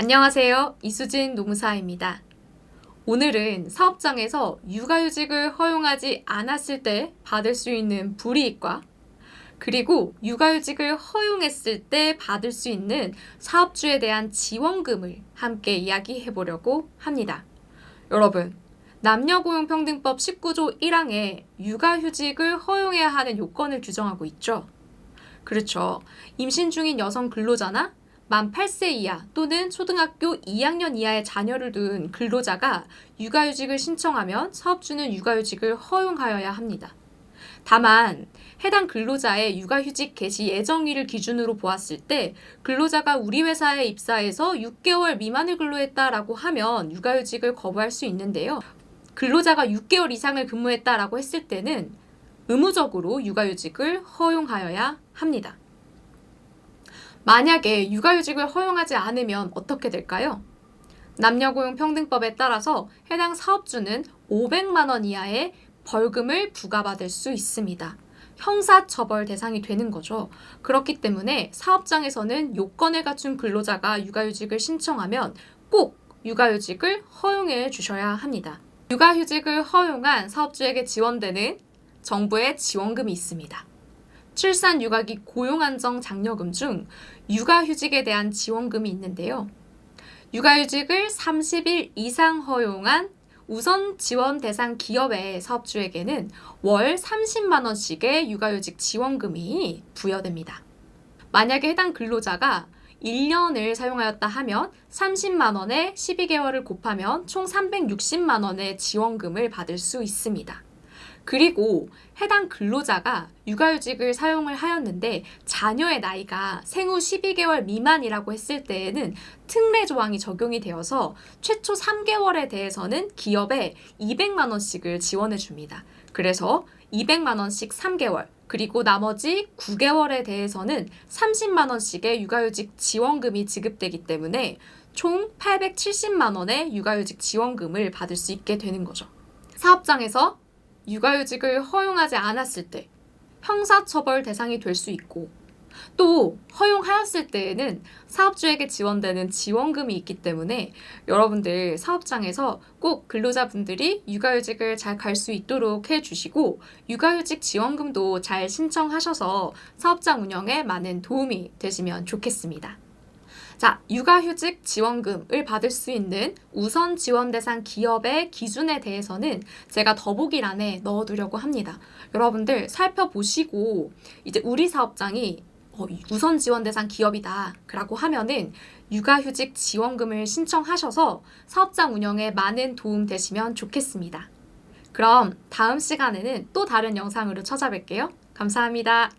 안녕하세요. 이수진 노무사입니다. 오늘은 사업장에서 육아휴직을 허용하지 않았을 때 받을 수 있는 불이익과 그리고 육아휴직을 허용했을 때 받을 수 있는 사업주에 대한 지원금을 함께 이야기해 보려고 합니다. 여러분, 남녀고용평등법 19조 1항에 육아휴직을 허용해야 하는 요건을 규정하고 있죠. 그렇죠. 임신 중인 여성 근로자나 만 8세 이하 또는 초등학교 2학년 이하의 자녀를 둔 근로자가 육아휴직을 신청하면 사업주는 육아휴직을 허용하여야 합니다. 다만 해당 근로자의 육아휴직 개시 예정일을 기준으로 보았을 때 근로자가 우리 회사에 입사해서 6개월 미만을 근로했다라고 하면 육아휴직을 거부할 수 있는데요. 근로자가 6개월 이상을 근무했다라고 했을 때는 의무적으로 육아휴직을 허용하여야 합니다. 만약에 육아휴직을 허용하지 않으면 어떻게 될까요? 남녀고용 평등법에 따라서 해당 사업주는 500만 원 이하의 벌금을 부과받을 수 있습니다. 형사처벌 대상이 되는 거죠. 그렇기 때문에 사업장에서는 요건을 갖춘 근로자가 육아휴직을 신청하면 꼭 육아휴직을 허용해 주셔야 합니다. 육아휴직을 허용한 사업주에게 지원되는 정부의 지원금이 있습니다. 출산 육아기 고용 안정 장려금 중 육아휴직에 대한 지원금이 있는데요. 육아휴직을 30일 이상 허용한 우선 지원 대상 기업의 사업주에게는 월 30만 원씩의 육아휴직 지원금이 부여됩니다. 만약에 해당 근로자가 1년을 사용하였다 하면 30만 원에 12개월을 곱하면 총 360만 원의 지원금을 받을 수 있습니다. 그리고 해당 근로자가 육아휴직을 사용을 하였는데 자녀의 나이가 생후 12개월 미만이라고 했을 때에는 특례 조항이 적용이 되어서 최초 3개월에 대해서는 기업에 200만 원씩을 지원해 줍니다. 그래서 200만 원씩 3개월, 그리고 나머지 9개월에 대해서는 30만 원씩의 육아휴직 지원금이 지급되기 때문에 총 870만 원의 육아휴직 지원금을 받을 수 있게 되는 거죠. 사업장에서 육아휴직을 허용하지 않았을 때 형사처벌 대상이 될 수 있고 또 허용하였을 때에는 사업주에게 지원되는 지원금이 있기 때문에 여러분들 사업장에서 꼭 근로자분들이 육아휴직을 잘 갈 수 있도록 해주시고 육아휴직 지원금도 잘 신청하셔서 사업장 운영에 많은 도움이 되시면 좋겠습니다. 자, 육아휴직 지원금을 받을 수 있는 우선 지원 대상 기업의 기준에 대해서는 제가 더보기란에 넣어두려고 합니다. 여러분들 살펴보시고 이제 우리 사업장이 어, 우선 지원 대상 기업이다. 라고 하면은 육아휴직 지원금을 신청하셔서 사업장 운영에 많은 도움 되시면 좋겠습니다. 그럼 다음 시간에는 또 다른 영상으로 찾아뵐게요. 감사합니다.